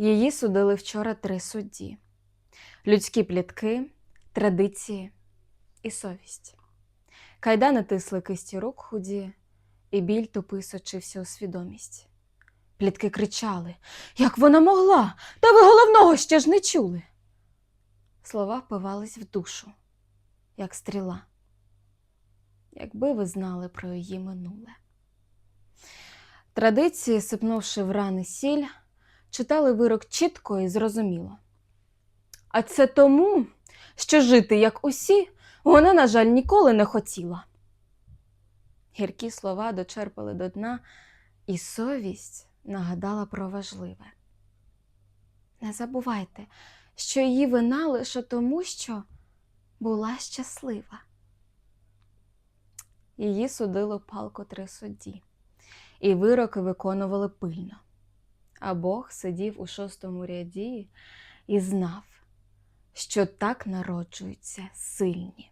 Її судили вчора три судді: людські плітки, традиції і совість. Кайдани тисли кисті рук худі, і біль тупий сочився у свідомість. Плітки кричали: Як вона могла? Та ви головного ще ж не чули. Слова впивались в душу, як стріла. Якби ви знали про її минуле. Традиції, сипнувши в рани сіль, читали вирок чітко і зрозуміло. А це тому, що жити, як усі, вона, на жаль, ніколи не хотіла. Гіркі слова дочерпали до дна, і совість нагадала про важливе. Не забувайте, що її вина лише тому, що була щаслива. Її судило палко три судді, і вироки виконували пильно. А Бог сидів у шостому ряді і знав, що так народжуються сильні.